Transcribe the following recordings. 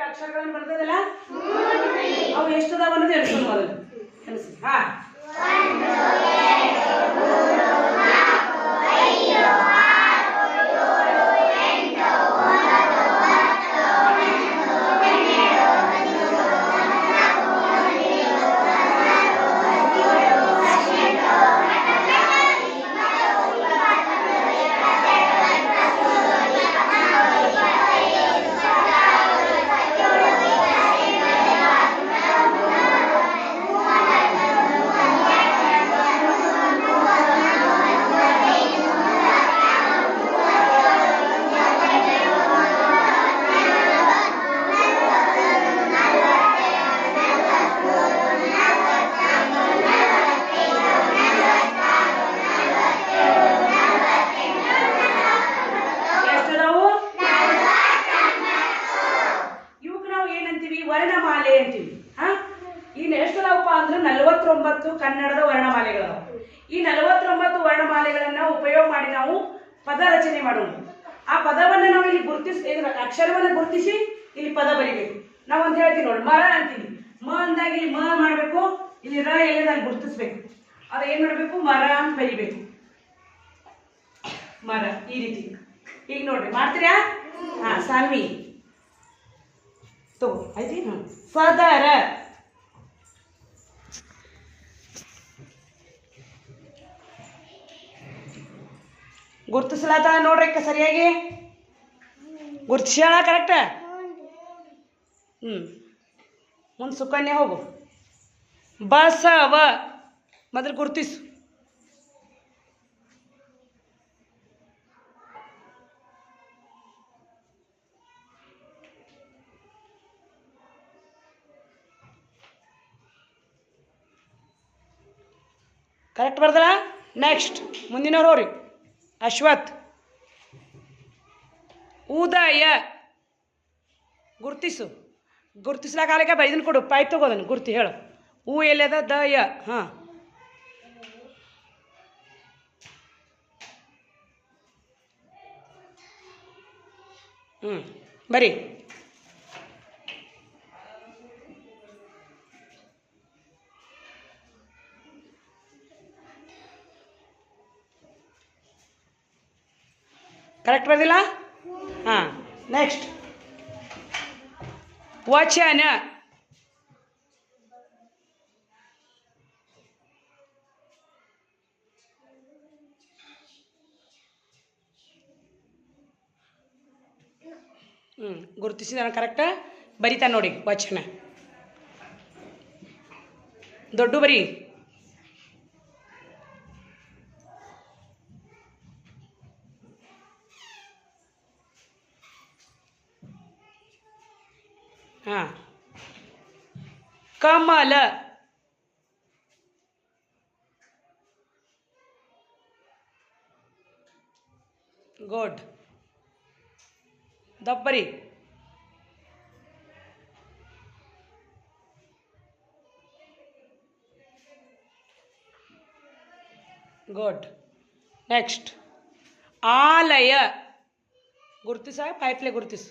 ಅಕ್ಷರಗಳನ್ನು ಬರ್ತದಲ್ಲ ಅವು ಎಷ್ಟು ಅದಾವ ಅನ್ನೋದು ಎಣಿಸೋಣ ಮೊದಲು. ಎಣಿಸಿ ಹಾ. ಕನ್ನಡದ ವರ್ಣಮಾಲೆಗಳು ಈ ನಲವತ್ತೊಂಬತ್ತು ವರ್ಣಮಾಲೆಗಳನ್ನ ಉಪಯೋಗ ಮಾಡಿ ನಾವು ಪದ ರಚನೆ ಮಾಡೋಣ ಆ ಪದವನ್ನ ನಾವು ಇಲ್ಲಿ ಗುರುತಿಸ್ ಅಕ್ಷರವನ್ನು ಗುರುತಿಸಿ ಇಲ್ಲಿ ಪದ ಬರಿಬೇಕು. ನಾವು ಅಂತ ಹೇಳ್ತೀವಿ ನೋಡಿ ಮರ ಅಂತೀವಿ. ಮ ಅಂದಾಗ ಇಲ್ಲಿ ಮ ಮಾಡಬೇಕು, ಇಲ್ಲಿ ರ ಎಲ್ಲಿ ಅಲ್ಲಿ ಗುರುತಿಸ್ಬೇಕು. ಅದ ಏನ್ ಮಾಡ್ಬೇಕು? ಮರ ಅಂತ ಬರಿಬೇಕು. ಮರ, ಈ ರೀತಿ. ಈಗ ನೋಡ್ರಿ, ಮಾಡ್ತೀರಾ? ಹಾ, ಸಾನ್ವಿ. ತಗೋ, ಆಯ್ತು? ಸದರ. ಗುರ್ತಿಸ್ಲಾತ ನೋಡ್ರಿ ಅಕ್ಕ ಸರಿಯಾಗಿ? ಗುರ್ತಿಸ್ಯಾಳ ಕರೆಕ್ಟ ಹ್ಞೂ ಮುಂದೆ ಸುಕನ್ಯಾ ಹೋಗು. ಬಸವ. ಮೊದಲು ಗುರ್ತಿಸು. ಕರೆಕ್ಟ್ ಬರ್ದಲ್ಲ? ನೆಕ್ಸ್ಟ್ ಮುಂದಿನವ್ರು ಹೋಗ್ರಿ. ಅಶ್ವಥ್. ಉದಯ. ಗುರ್ತಿಸು. ಗುರ್ತಿಸ್ಲಾಕ ಆಲಕ ಬ ಕೊಡು. ಪಾಯ್ ತಗೋದನ್ನು ಗುರ್ತಿ ಹೇಳು. ಹೂ ಎಲ್ಲದ ದ ಯ. ಹಾಂ. ಹ್ಞೂ ಬರೀ. ಕರೆಕ್ಟ್ ಬರ್ದಿಲ್ಲ? ಹಾಂ. ನೆಕ್ಸ್ಟ್ ವಚನ. ಹ್ಞೂ ಗುರುತಿಸಿದ ಕರೆಕ್ಟ ಬರಿತಾನೆ ನೋಡಿ ವಚನ. ದೊಡ್ಡ ಬರಿ. हाँ। कमल। गुड। दपरी गुड। नेक्स्ट। आलय। गुर्तिस आहे पाइपले गुर्तिस।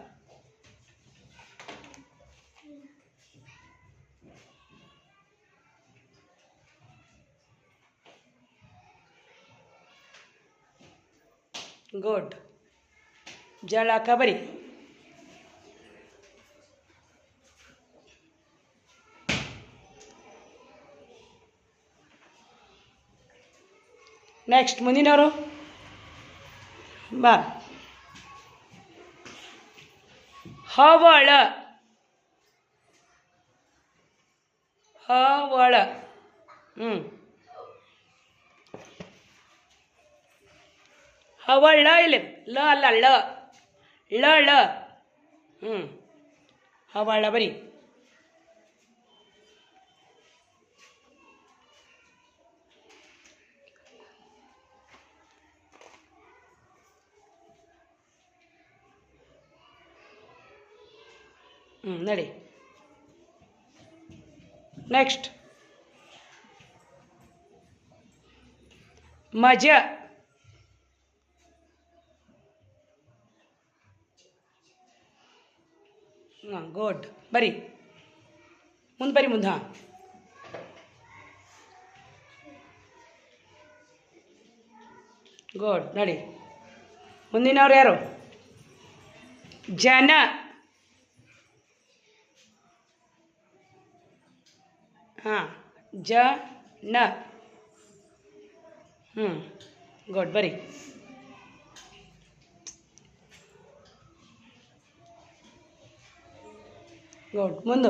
ಗುಡ್ ಜಳಕ ಬರಿ ನೆಕ್ಸ್ಟ್ ಮುಂದಿನವರು ಬಾ ಹವಳ ಹವಳ ಹ್ಞೂ ಹವಳ ಇಲ್ಲಿ ಲ ಅಲ್ಲ ಳ ಳ ಳ ಹ್ಞೂ ಹವಳ ಬರಿ ಹ್ಞೂ ನಡಿ ನೆಕ್ಸ್ಟ್ ಮಜ ಹಾಂ ಗುಡ್ ಬರಿ ಮುಂದೆ ಬರಿ ಮುಂದೆ ಹಾಂ ಗುಡ್ ನಡಿ ಮುಂದಿನವ್ರು ಯಾರು ಜನ ಹಾಂ ಜ ನ ಹ್ಞೂ ಗುಡ್ ಬರಿ గుడ్ ముందు